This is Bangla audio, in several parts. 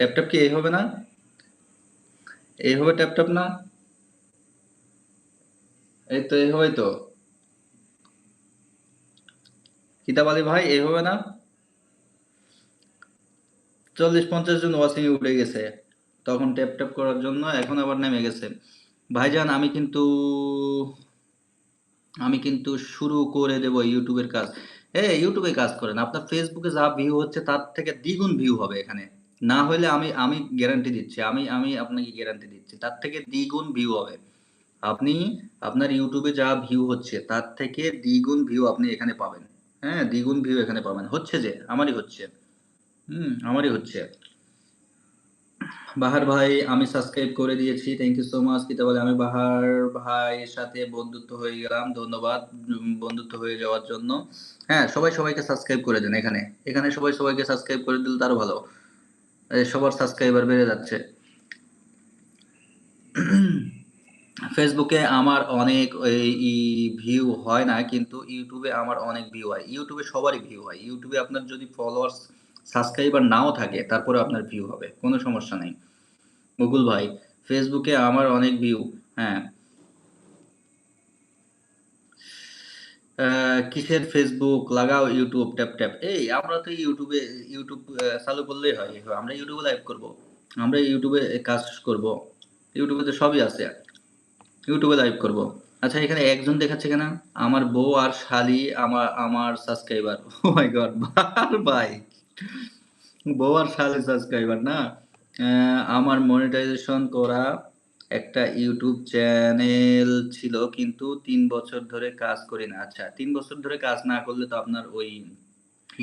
ট্যাপ ট্যাপ কি, এই হবে না? এই হবে ট্যাপ না? এই তো, এই হবে তো। কিতাব আলী ভাই, এই হবে না? চল্লিশ পঞ্চাশ জন ওয়াচিং এ উঠে গেছে। তখন ট্যাপ ট্যাপ করার জন্য এখন আবার নেমে গেছে। ভাইজান, আমি কিন্তু আমি কিন্তু শুরু করে দেব ইউটিউবের কাজ। এ ইউটিউবে কাজ করেন। আপনার ফেসবুকে যা ভিউ হচ্ছে, তার থেকে দ্বিগুণ ভিউ হবে এখানে। না হলে আমি আমি গ্যারান্টি দিচ্ছি, আমি আমি আপনাকে গ্যারান্টি দিচ্ছি, তার থেকে দ্বিগুণ ভিউ হবে। আপনি, আপনার ইউটিউবে যা ভিউ হচ্ছে, তার থেকে দ্বিগুণ ভিউ আপনি এখানে পাবেন। হ্যাঁ দ্বিগুণ ভিউ এখানে পাবেন। হচ্ছে যে, আমারই হচ্ছে। হুম, আমারই হচ্ছে। বাহার ভাই, আমি সাবস্ক্রাইব করে দিয়েছি। থ্যাংক ইউ সো মাচ কিতা বলে, আমি বাহার ভাইয়ের সাথে বন্ধুত্ব হয়ে গেলাম। ধন্যবাদ বন্ধুত্ব হয়ে যাওয়ার জন্য। হ্যাঁ সবাই সবাইকে সাবস্ক্রাইব করে দেন এখানে। এখানে সবাই সবাইকে সাবস্ক্রাইব করে দিলে তারও ভালো। সবার সাবস্ক্রাইবার বেড়ে যাচ্ছে। ফেসবুকে আমার অনেক ভিউ হয় না, কিন্তু ইউটিউবে আমার অনেক ভিউ হয়। ইউটিউবে সবারই ভিউ হয়। ইউটিউবে আপনার যদি ফলোয়ার্স সাবস্ক্রাইবার নাও থাকে, তারপরে আপনার ভিউ হবে। কোনো সমস্যা নেই। মুকুল ভাই ফেসবুকে আমার অনেক ভিউ হ্যাঁ। কিসের ফেসবুক লাগাও ইউটিউব ট্যাপ ট্যাপ। এই, আমরা তো ইউটিউবে ইউটিউব চালু করলেই হয়। আমরা ইউটিউবে লাইভ করব। আমরা ইউটিউবে কাজ করব। ইউটিউবে তো সবই আছে। ইউটিউবে লাইভ করব। আচ্ছা এখানে একজন দেখাচ্ছে কেন? আমার বউ আর শালি, আমার আমার সাবস্ক্রাইবার ও মাই গড ভাই। বউ আর শালি সাবস্ক্রাইবার না? আমার মনিটাইজেশন করা একটা ইউটিউব চ্যানেল ছিল, কিন্তু তিন বছর ধরে কাজ করি না। আচ্ছা তিন বছর ধরে কাজ না করলে তো আপনার ওই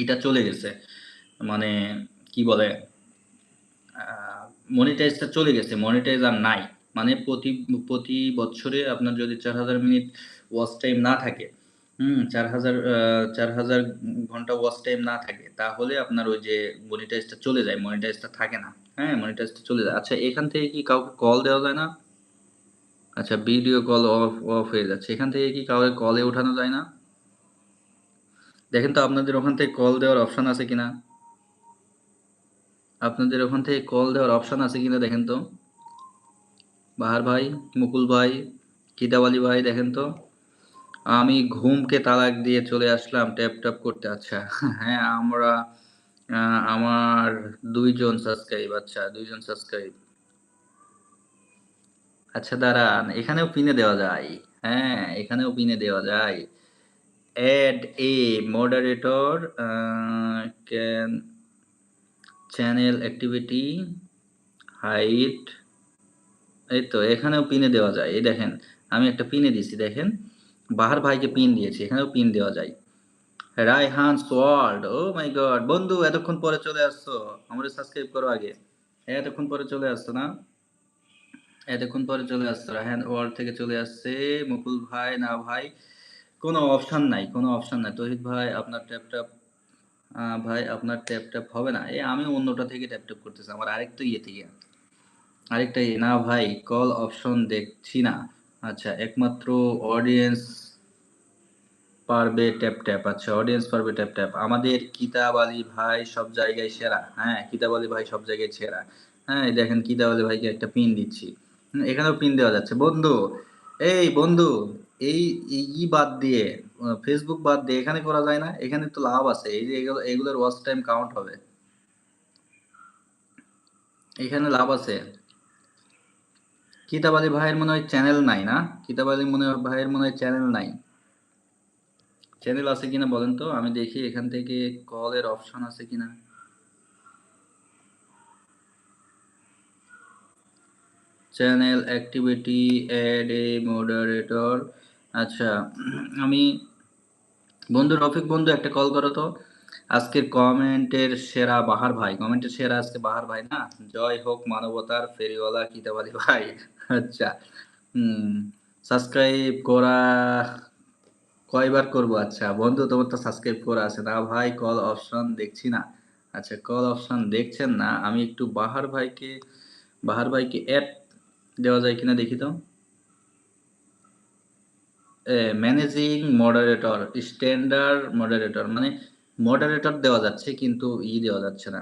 এটা চলে গেছে। মানে কি বলে মনিটাইজটা চলে গেছে মনিটাইজ আর নাই। মানে প্রতি প্রতি বছরে আপনার যদি চার হাজার মিনিট ওয়াচ টাইম না থাকে, হুম, চার হাজার চার হাজার ঘণ্টা ওয়াচ টাইম না থাকে, তাহলে আপনার ওই যে মনিটাইজটা চলে যায় মনিটাইজটা থাকে না। হ্যাঁ মনিটাইজটা চলে যায়। আচ্ছা এখান থেকে কি কাউকে কল দেওয়া যায় না? আচ্ছা ভিডিও কল অফ অফ হয়ে যাচ্ছে। এখান থেকে কি কাউকে কলে ওঠানো যায় না? দেখেন তো আপনাদের ওখান থেকে কল দেওয়ার অপশন আছে কিনা? আপনাদের ওখান থেকে কল দেওয়ার অপশন আছে কিনা দেখেন তো? বাহার ভাই, মুকুল ভাই কিতাবালি ভাই, দেখেন তো? আমি ঘুমকে তালাক দিয়ে চলে আসলাম ট্যাপ ট্যাপ করতে। আচ্ছা হ্যাঁ আমরা আমার দুইজন সাবস্ক্রাইব আচ্ছা দুইজন সাবস্ক্রাইব আচ্ছা দাঁড়ান, এখানেও পিনে দেওয়া যায়। হ্যাঁ এখানেও পিনে দেওয়া যায়। Add a moderator can channel activity hide এই তো, এখানেও পিনে দেওয়া যায়। এই দেখেন, আমি একটা পিনে দিয়েছি, দেখেন। বাহার ভাইকে পিন দিয়েছি, এখানেও পিন দেওয়া যায়। রায়হান সোয়াল্ড ও মাই গড। বন্ধু, এতক্ষণ পরে চলে আসছো। সাবস্ক্রাইব করো আগে। এতক্ষণ পরে চলে আসছো না? এতক্ষণ পরে চলে আসছো। ওয়ার্ল্ড থেকে চলে আসছে। মুকুল ভাই, না ভাই, কোনো অপশন নাই, কোনো অপশন নাই। তহিদ ভাই, আপনার ট্যাপ ভাই, আপনার ট্যাপ ট্যাপ হবে না। এই আমি অন্যটা থেকে ট্যাপ ট্যাপ করতেছি, আমার আরেকটা ইয়ে থেকে। আরেকটা ইয়ে না ভাই কল অপশন দেখছি না। আচ্ছা একমাত্র অডিয়েন্স পারবে, ট্যাপ ট্যাপ। আচ্ছা অডিয়েন্স পারবে, ট্যাপ ট্যাপ। আমাদের কিতাব আলী ভাই সব জায়গায় সেরা। হ্যাঁ কিতাব আলী ভাই সব জায়গায় সেরা। হ্যাঁ দেখেন কিতাব আলী ভাইকে একটা পিন দিচ্ছি। এখানেও পিন দেওয়া যাচ্ছে। বন্ধু, এই বন্ধু, এই ই বাদ দিয়ে ফেসবুক বাদ দিয়ে এখানে করা যায় না। এখানে তো লাভ আছে। এই যে এগুলো, এগুলোর ওয়াচ টাইম কাউন্ট হবে। এখানে লাভ আছে। কিতাব আলী ভাইয়ের মনে হয় চ্যানেল নাই না? কিতাব আলী মনে ভাইয়ের মনে হয় চ্যানেল নাই। চ্যানেল আছে কিনা বলেন তো? আমি দেখি এখান থেকে কলের অপশন আছে কিনা। Channel activity add a moderator আচ্ছা আমি বন্ধু রফিক, বন্ধু একটা কল করো তো। আজকের কমেন্টের সেরা বাহার ভাই। কমেন্টের সেরা আজকে বাহার ভাই না? জয় হোক মানবতার ফেরিওয়ালা কিতাবালি ভাই। আচ্ছা সাবস্ক্রাইব করা কয়বার করব? আচ্ছা বন্ধু, তোমার তো সাবস্ক্রাইব করা আছে না? ভাই কল অপশন দেখছি না। আচ্ছা কল অপশন দেখছেন না? আমি একটু বাহার ভাইকে বাহার ভাইকে অ্যাড দেওয়া যায় কিনা দেখি তো। ম্যানেজিং মডারেটর স্ট্যান্ডার্ড মডারেটর মানে মডারেটর দেওয়া যাচ্ছে কিন্তু ই দেওয়া যাচ্ছে না।